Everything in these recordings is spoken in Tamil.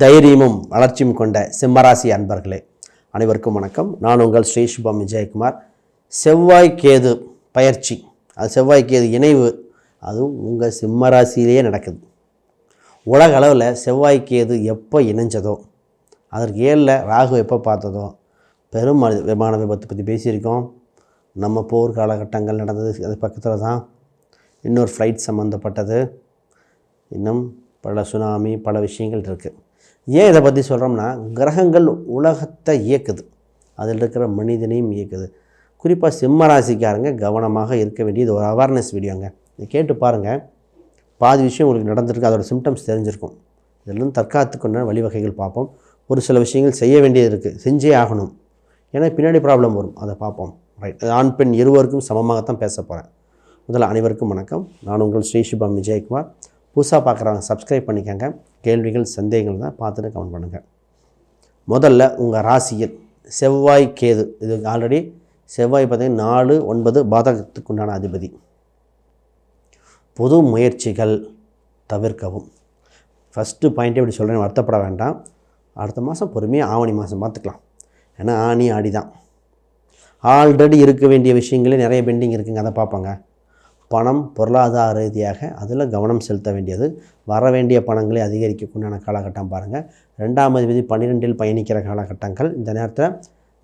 தைரியமும் வளர்ச்சியும் கொண்ட சிம்மராசி அன்பர்களே அனைவருக்கும் வணக்கம். நான் உங்கள் ஸ்ரீ சுபம் விஜயகுமார். செவ்வாய் கேது பயிற்சி அது செவ்வாய் கேது இணைவு அதுவும் உங்கள் சிம்மராசியிலேயே நடக்குது. உலக அளவில் செவ்வாய் கேது எப்போ இணைஞ்சதோ அதற்கு ஏழில் ராகு எப்போ பார்த்ததோ பெரும் விமான விபத்து பற்றி பேசியிருக்கோம். நம்ம போர் காலகட்டங்கள் நடந்தது அது பக்கத்தில் தான். இன்னொரு ஃப்ளைட் சம்மந்தப்பட்டது இன்னும் பல சுனாமி பல விஷயங்கள் இருக்குது ஏன் இதை பற்றி சொல்கிறோம்னா கிரகங்கள் உலகத்தை இயக்குது. அதில் இருக்கிற மனிதனையும் இயக்குது. குறிப்பாக சிம்ம ராசிக்காரங்க கவனமாக இருக்க வேண்டியது ஒரு அவேர்னஸ் வீடியோங்க இதை கேட்டு பாருங்கள் பாதி விஷயம் உங்களுக்கு நடந்திருக்கு அதோட சிம்டம்ஸ் தெரிஞ்சிருக்கும். இதெல்லாம் தற்காத்துக்கொண்ட வழிவகைகள் பார்ப்போம். ஒரு சில விஷயங்கள் செய்ய வேண்டியது இருக்குது செஞ்சே ஆகணும். ஏன்னா பின்னாடி ப்ராப்ளம் வரும். அதை பார்ப்போம். ரைட் ஆண் பெண் இருவருக்கும் சமமாகத்தான் பேச போகிறேன் முதல்ல அனைவருக்கும் வணக்கம். நான் உங்கள் ஸ்ரீ சுபம் விஜயகுமார். புதுசாக பார்க்குறவங்க சப்ஸ்கிரைப் பண்ணிக்கோங்க. கேள்விகள் சந்தேகங்கள் தான் பார்த்துட்டு கமெண்ட் பண்ணுங்கள் முதல்ல உங்கள் ராசியில் செவ்வாய் கேது. இது ஆல்ரெடி செவ்வாய் பார்த்திங்கன்னா நாலு ஒன்பது பாதகத்துக்குண்டான அதிபதி. புது முயற்சிகள் தவிர்க்கவும். ஃபஸ்ட்டு பாயிண்ட்டே இப்படி சொல்கிறேன் வருத்தப்பட வேண்டாம். அடுத்த மாதம் பொறுமையாக ஆவணி மாதம் பார்த்துக்கலாம். ஏன்னா ஆணி ஆடி தான் ஆல்ரெடி இருக்க வேண்டிய விஷயங்களே நிறைய பெண்டிங் இருக்குங்க. அதை பார்ப்பாங்க. பணம் பொருளாதார ரீதியாக அதில் கவனம் செலுத்த வேண்டியது. வர வேண்டிய பணங்களை அதிகரிக்கக்குண்டான காலகட்டம் பாருங்கள் ரெண்டாம் அதிபதி பன்னிரெண்டில் பயணிக்கிற காலகட்டங்கள் இந்த நேரத்தில்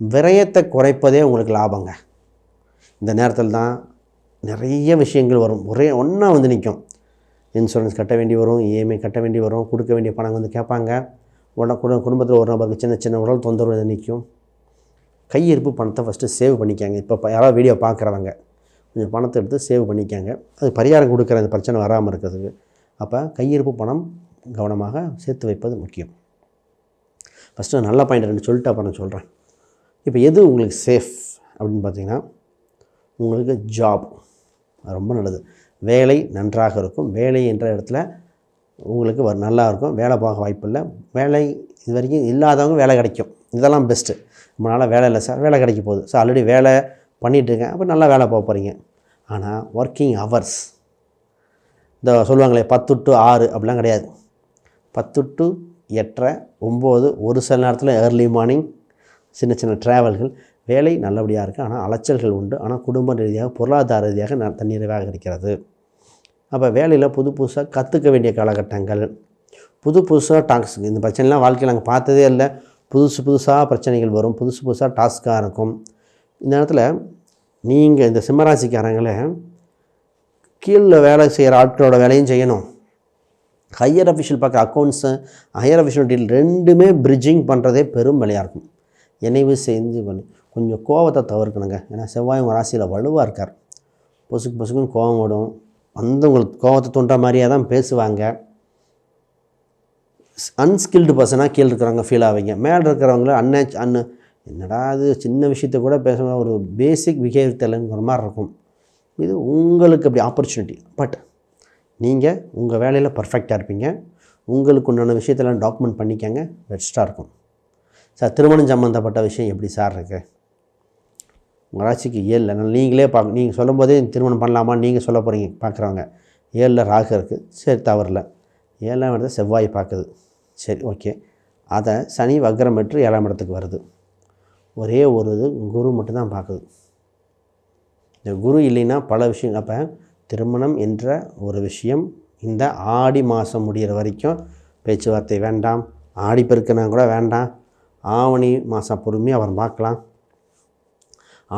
விரயத்தை குறைப்பதே உங்களுக்கு லாபங்க. இந்த நேரத்தில் தான் நிறைய விஷயங்கள் வரும். ஒரே ஒன்றா வந்து நிற்கும் இன்சூரன்ஸ் கட்ட வேண்டி வரும் இஎம்ஐ கட்ட வேண்டி வரும் கொடுக்க வேண்டிய பணம் வந்து கேட்பாங்க. உடனே குடும்பத்தில் ஒரு நபருக்கு சின்ன சின்ன உடல் தொந்தரவு வந்து நிற்கும். கையிருப்பு பணத்தை ஃபஸ்ட்டு சேவ் பண்ணிக்காங்க. இப்போ யாராவது வீடியோ பார்க்குறவங்க. கொஞ்சம் பணத்தை எடுத்து சேவ் பண்ணிக்காங்க. அது பரிகாரம் கொடுக்குற அந்த பிரச்சனை வராமல் இருக்கிறதுக்கு அப்போ கையிருப்பு பணம் கவனமாக சேர்த்து வைப்பது முக்கியம். ஃபஸ்ட்டு நல்ல பாயிண்ட் ரெண்டு சொல்லிட்டு அப்புறம் சொல்கிறேன் இப்போ எது உங்களுக்கு சேஃப் அப்படின்னு பார்த்தீங்கன்னா உங்களுக்கு ஜாப் ரொம்ப நல்லது. வேலை நன்றாக இருக்கும். வேலை என்ற இடத்துல உங்களுக்கு வ- நல்லா இருக்கும். வேலை பார்க்க வாய்ப்பில்லை வேலை இது வரைக்கும் இல்லாதவங்க வேலை கிடைக்கும். இதெல்லாம் பெஸ்ட்டு நம்மளால் வேலை இல்லை சார் வேலை கிடைக்க போகுது. சார் ஆல்ரெடி வேலை பண்ணிகிட்டு இருக்கேன். அப்போ நல்லா வேலை போக போகிறீங்க ஆனால் ஒர்க்கிங் ஹவர்ஸ் இந்த சொல்லுவாங்களே பத்து டு ஆறு அப்படிலாம் கிடையாது. பத்து டு எட்டரை ஒம்பது ஒரு சில நேரத்தில் ஏர்லி மார்னிங் சின்ன சின்ன ட்ராவல்கள் வேலை நல்லபடியாக இருக்குது ஆனால் அலைச்சல்கள் உண்டு. ஆனால் குடும்ப ரீதியாக பொருளாதார ரீதியாக ந தன்னிறைவாக இருக்கிறது. அப்போ வேலையில் புது புதுசாக கற்றுக்க வேண்டிய காலகட்டங்கள். புது புதுசாக டாக்ஸ் இந்த பிரச்சனைலாம் வாழ்க்கையில் நாங்கள் பார்த்ததே இல்லை. புதுசு புதுசாக பிரச்சனைகள் வரும். புதுசு புதுசாக டாஸ்க்காக இருக்கும். இந்த நேரத்தில் நீங்கள் இந்த சிம்மராசிக்காரங்களே கீழே வேலை செய்கிற ஆட்களோட வேலையும் செய்யணும். ஹையர் அஃபிஷியல் பார்க்குற அக்கௌண்ட்ஸு ஹையர் அஃபிஷியல் டீல் ரெண்டுமே பிரிட்ஜிங் பண்ணுறதே பெரும் வேலையாக இருக்கும். இணைவு செஞ்சு பண்ணி. கொஞ்சம் கோவத்தை தவிர்க்கணுங்க. ஏன்னா செவ்வாய் உங்கள் ராசியில் வலுவாக இருக்கார். பொசுக்கு பொசுக்குன்னு கோவம் வரும். வந்து உங்களுக்கு கோவத்தை தோன்ற மாதிரியே தான் பேசுவாங்க. அன்ஸ்கில்டு பர்சனாக கீழே இருக்கிறவங்க ஃபீல் ஆவீங்க. மேலே இருக்கிறவங்கள அன்னே அன்னு என்னடா அது சின்ன விஷயத்த கூட பேச ஒரு பேசிக் பிஹேவியர் தெரியலங்கிற மாதிரி இருக்கும். இது உங்களுக்கு அப்படி ஆப்பர்ச்சுனிட்டி பட் நீங்கள் உங்கள் வேலையில் பர்ஃபெக்டாக இருப்பீங்க. உங்களுக்கு உண்டான விஷயத்தெல்லாம் டாக்குமெண்ட் பண்ணிக்கங்க. பெஸ்ட்டாக இருக்கும். சார் திருமணம் சம்மந்தப்பட்ட விஷயம் எப்படி சார் இருக்குது உங்கள் ராசிக்கு ஏழில் நீங்களே பார்க்க நீங்கள் சொல்லும் போதே திருமணம் பண்ணலாமா? நீங்கள் சொல்ல போகிறீங்க பார்க்குறவங்க ஏழில் ராகு இருக்குது சரி தவறில்ல ஏழாம் இடத்த செவ்வாய் பார்க்குது. சரி ஓகே அதை சனி வக்ரம் பெற்று ஏழாம் இடத்துக்கு வருது. ஒரே ஒரு இது குரு மட்டும்தான் பார்க்குது. இந்த குரு இல்லைன்னா பல விஷயம் அப்போ திருமணம் என்ற ஒரு விஷயம் இந்த ஆடி மாதம் முடிகிற வரைக்கும் பேச்சுவார்த்தை வேண்டாம் ஆடி பெருக்கினா கூட வேண்டாம் ஆவணி மாதம் பொறுமையாக அவர் பார்க்கலாம்.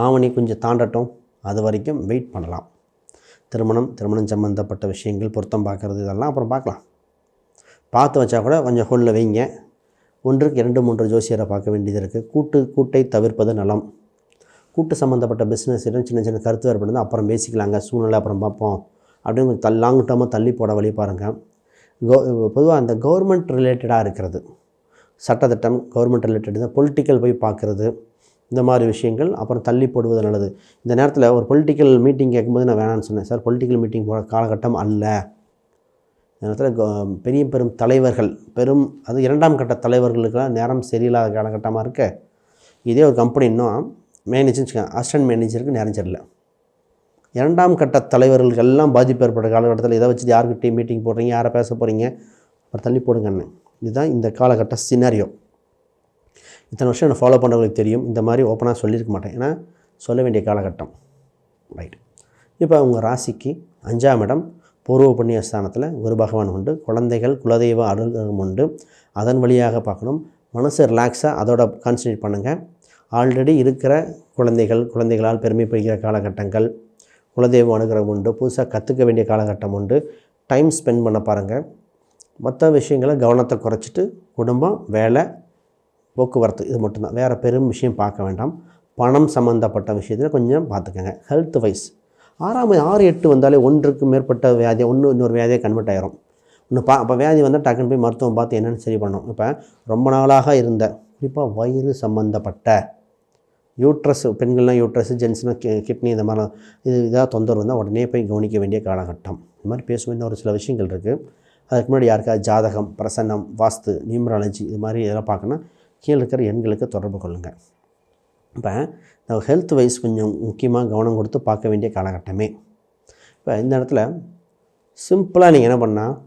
ஆவணி கொஞ்சம் தாண்டட்டும் அது வரைக்கும் வெயிட் பண்ணலாம். திருமணம் திருமணம் சம்மந்தப்பட்ட விஷயங்கள் பொருத்தம் பார்க்குறது இதெல்லாம் அப்புறம் பார்க்கலாம். பார்த்து வச்சா கூட கொஞ்சம் ஹோலில் வைங்க. ஒன்றுக்கு இரண்டு மூன்று ஜோசியரை பார்க்க வேண்டியது இருக்குது கூட்டு கூட்டை தவிர்ப்பது நலம். கூட்டு சம்மந்தப்பட்ட பிஸ்னஸ் சின்ன சின்ன கருத்து வேறுபடுது அப்புறம் பேசிக்கலாங்க சூழ்நிலை அப்புறம் பார்ப்போம். அப்படின்னு கொஞ்சம் தள் லாங் டேர்மாக தள்ளி போட வழி பாருங்கள் கோ பொதுவாக அந்த கவர்மெண்ட் ரிலேட்டடாக இருக்கிறது. சட்டத்திட்டம் கவர்மெண்ட் ரிலேட்டட் தான். பொலிட்டிக்கல் போய் பார்க்குறது. இந்த மாதிரி விஷயங்கள் அப்புறம் தள்ளி போடுவது நல்லது. இந்த நேரத்தில் ஒரு பொலிட்டிக்கல் மீட்டிங் கேட்கும்போது நான் வேணாம்னு சொன்னேன். சார் பொலிட்டிக்கல் மீட்டிங் போகிற காலகட்டம் அல்ல. நேரத்தில் பெரிய பெரும் தலைவர்கள் பெரும் அது இரண்டாம் கட்ட தலைவர்களுக்கெல்லாம் நேரம் சரியில்லாத காலகட்டமாக இருக்க இதே ஒரு கம்பெனி இன்னும் மேனேஜர் அசிஸ்டன்ட் மேனேஜருக்கு நேரம் சரியில்லை. இரண்டாம் கட்ட தலைவர்களுக்கு எல்லாம் பாதிப்பு ஏற்பட்ட காலகட்டத்தில் இதை வச்சு யாருக்கிட்டையும் மீட்டிங் போடுறீங்க யாரை பேச போகிறீங்க அப்புறம் தள்ளி போடுங்கன்னு. இதுதான் இந்த காலகட்ட சினாரியோ இத்தனை வருஷம் என்னை ஃபாலோ பண்ணுறவங்களுக்கு தெரியும் இந்த மாதிரி ஓப்பனாக சொல்லியிருக்க மாட்டேன். ஏன்னா சொல்ல வேண்டிய காலகட்டம். ரைட் இப்போ உங்கள் ராசிக்கு அஞ்சாம் இடம் பூர்வ புண்ணிய ஸ்தானத்தில் குரு பகவான் உண்டு. குழந்தைகள் குலதெய்வ அலுவலகம் உண்டு. அதன் வழியாக பார்க்கணும். மனசு ரிலாக்ஸாக அதோட கான்சன்ட்ரேட் பண்ணுங்கள் ஆல்ரெடி இருக்கிற குழந்தைகள் குழந்தைகளால் பெருமைப்படுகிற காலகட்டங்கள் குலதெய்வ அனுகிரகம் உண்டு. புதுசாக கற்றுக்க வேண்டிய காலகட்டம் உண்டு. டைம் ஸ்பெண்ட் பண்ண பாருங்கள் மற்ற விஷயங்களை கவனத்தை குறைச்சிட்டு குடும்பம் வேலை போக்குவரத்து இது மட்டும்தான். வேறு பெரும் விஷயம் பார்க்க வேண்டாம். பணம் சம்மந்தப்பட்ட விஷயத்தில் கொஞ்சம் பார்த்துக்கோங்க. ஹெல்த் வைஸ் ஆறாம் ஆறு எட்டு வந்தாலே ஒன்றுக்கு மேற்பட்ட வியாதி ஒன்று இன்னொரு வியாதியாக கன்வெர்ட் ஆயிரும். இன்னும் பா அப்போ வியாதி வந்தால் டக்குன்னு போய் மருத்துவம் பார்த்து என்னென்னு சரி பண்ணணும். இப்போ ரொம்ப நாளாக இருந்த குறிப்பாக வயிறு சம்மந்தப்பட்ட யூட்ரஸ் பெண்கள்லாம் யூட்ரஸ் ஜென்ஸ்னால் கி கிட்னி இந்த மாதிரிலாம் இது இதாக தொந்தரவு வந்தால் உடனே போய் கவனிக்க வேண்டிய காலகட்டம். இந்த மாதிரி பேசுவோம் இன்னும் ஒரு சில விஷயங்கள் இருக்குது அதுக்கு முன்னாடி யாருக்காவது ஜாதகம் பிரசன்னம் வாஸ்து நியூமராலஜி இது மாதிரி இதெல்லாம் பார்க்கணும் கீழே இருக்கிற எண்களுக்கு தொடர்பு கொள்ளுங்கள் இப்போ இந்த ஹெல்த் வைஸ் கொஞ்சம் முக்கியமாக கவனம் கொடுத்து பார்க்க வேண்டிய காலகட்டமே. இப்போ இந்த இடத்துல சிம்பிளாக நீங்கள் என்ன பண்ணால்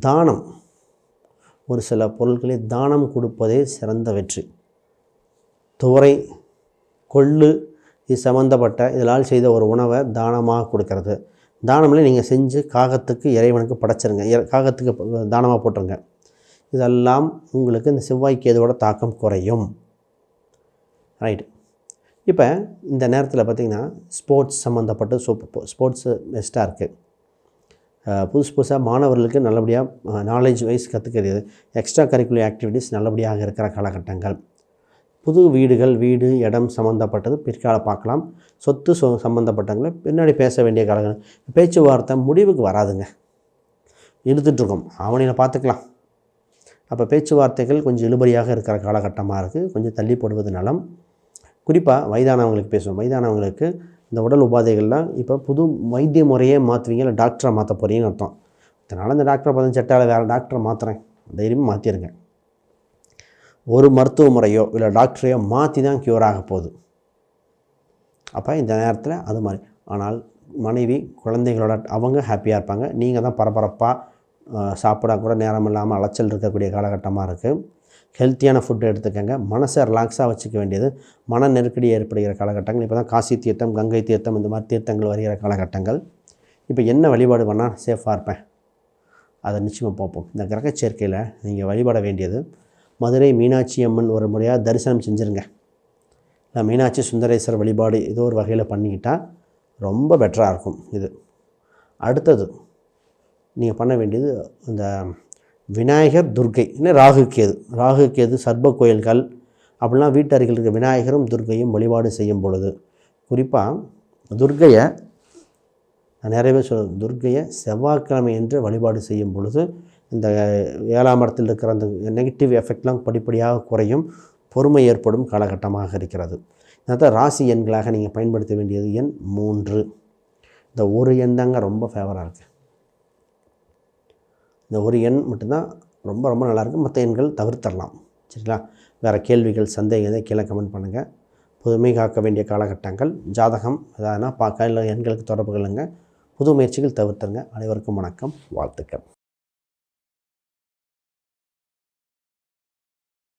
தானம். ஒரு சில பொருட்களை தானம் கொடுப்பதே சிறந்த வெற்றி. துவரை கொள்ளு இது சம்மந்தப்பட்ட இதனால் செய்த ஒரு உணவை தானமாக கொடுக்கறது. தானமில் நீங்கள் செஞ்சு காகத்துக்கு இறைவனுக்கு படைச்சிருங்க. இற- காகத்துக்கு தானமாக போட்டுருங்க. இதெல்லாம் உங்களுக்கு இந்த செவ்வாய்க்கு எதோட தாக்கம் குறையும். ரைட் இப்போ இந்த நேரத்தில் பார்த்திங்கன்னா ஸ்போர்ட்ஸ் சம்மந்தப்பட்ட சூப்பர் ஸ்போர்ட்ஸு பெஸ்ட்டாக இருக்குது புதுசு புதுசாக மாணவர்களுக்கு நல்லபடியாக நாலேஜ் வைஸ் கற்றுக்கிறது எக்ஸ்ட்ரா கரிக்குலர் ஆக்டிவிட்டீஸ் நல்லபடியாக இருக்கிற காலகட்டங்கள். புது வீடுகள் வீடு இடம் சம்மந்தப்பட்டது பிற்கால பார்க்கலாம். சொத்து சொ சம்மந்தப்பட்டவங்களை பின்னாடி பேச வேண்டிய காலகட்டம் பேச்சுவார்த்தை முடிவுக்கு வராதுங்க. இருந்துகிட்ருக்கோம் ஆவணியில் பார்த்துக்கலாம். அப்போ பேச்சுவார்த்தைகள் கொஞ்சம் இழுபறியாக இருக்கிற காலகட்டமாக இருக்குது கொஞ்சம் தள்ளி போடுவது நலம். குறிப்பாக வயதானவங்களுக்கு பேசுவோம். வயதானவங்களுக்கு இந்த உடல் உபாதைகள்லாம் இப்போ புது வைத்திய முறையே மாற்றுவீங்க இல்லை டாக்டரை மாற்ற போகிறீங்கன்னு அர்த்தம். இதனால் இந்த டாக்டரை பார்த்து செட்டால் வேறு டாக்டரை மாற்றுறேன் தைரியமாக மாற்றிருங்க ஒரு மருத்துவ முறையோ இல்லை டாக்டரையோ மாற்றி தான் க்யூர் ஆக போகுது. அப்போ இந்த நேரத்தில் அது மாதிரி. ஆனால் மனைவி குழந்தைகளோட அவங்க ஹாப்பியாக இருப்பாங்க. நீங்கள் தான் பரபரப்பாக சாப்பிட கூட நேரம் இல்லாமல் அலைச்சல் இருக்கக்கூடிய காலகட்டமாக இருக்குது ஹெல்த்தியான ஃபுட்டு எடுத்துக்கங்க. மனசை ரிலாக்ஸாக வச்சுக்க வேண்டியது. மன நெருக்கடி ஏற்படுகிற காலகட்டங்கள். இப்போ தான் காசி தீர்த்தம் கங்கை தீர்த்தம் இந்த மாதிரி தீர்த்தங்கள் வருகிற காலகட்டங்கள். இப்போ என்ன வழிபாடு பண்ணால் சேஃபாக இருப்பேன்? அதை நிச்சயமாக பார்ப்போம். இந்த கிரக சேர்க்கையில் நீங்கள் வழிபட வேண்டியது மதுரை மீனாட்சி அம்மன் ஒரு முறையாக தரிசனம் செஞ்சுருங்க. இல்லை மீனாட்சி சுந்தரேஸ்வரர் வழிபாடு ஏதோ ஒரு வகையில் பண்ணிக்கிட்டால் ரொம்ப பெட்டராக இருக்கும் இது. அடுத்தது நீங்கள் பண்ண வேண்டியது இந்த விநாயகர் துர்கை இன்னும் ராகு கேது ராகு கேது சர்ப கோயில்கள் அப்படிலாம் வீட்டு அருகில் இருக்க விநாயகரும் துர்க்கையும் வழிபாடு செய்யும் பொழுது குறிப்பாக துர்கையை நான் நிறையவே சொல்லுவேன் துர்க்கையை செவ்வாய்க்கிழமை என்று வழிபாடு செய்யும் பொழுது இந்த ஏழாம் இடத்தில் இருக்கிற அந்த நெகட்டிவ் எஃபெக்ட்லாம் படிப்படியாக குறையும் பொறுமை ஏற்படும் காலகட்டமாக இருக்கிறது. அதான் ராசி எண்களாக நீங்கள் பயன்படுத்த வேண்டியது எண் மூன்று. இந்த ஒரு எண் தாங்க ரொம்ப ஃபேவராக இருக்குது இந்த ஒரு எண் மட்டும்தான் ரொம்ப ரொம்ப நல்லாயிருக்கும் மற்ற எண்கள் தவிர்த்தரலாம். சரிங்களா? வேறு கேள்விகள் சந்தேகம் எதை கீழே கமெண்ட் பண்ணுங்கள் புதுமை காக்க வேண்டிய காலகட்டங்கள் ஜாதகம் எதாவதுனா பார்க்க இல்லை எண்களுக்கு தொடர்பு கொள்ளுங்கள் புது முயற்சிகள் தவிர்த்துருங்க. அனைவருக்கும் வணக்கம். வாழ்த்துக்கள்.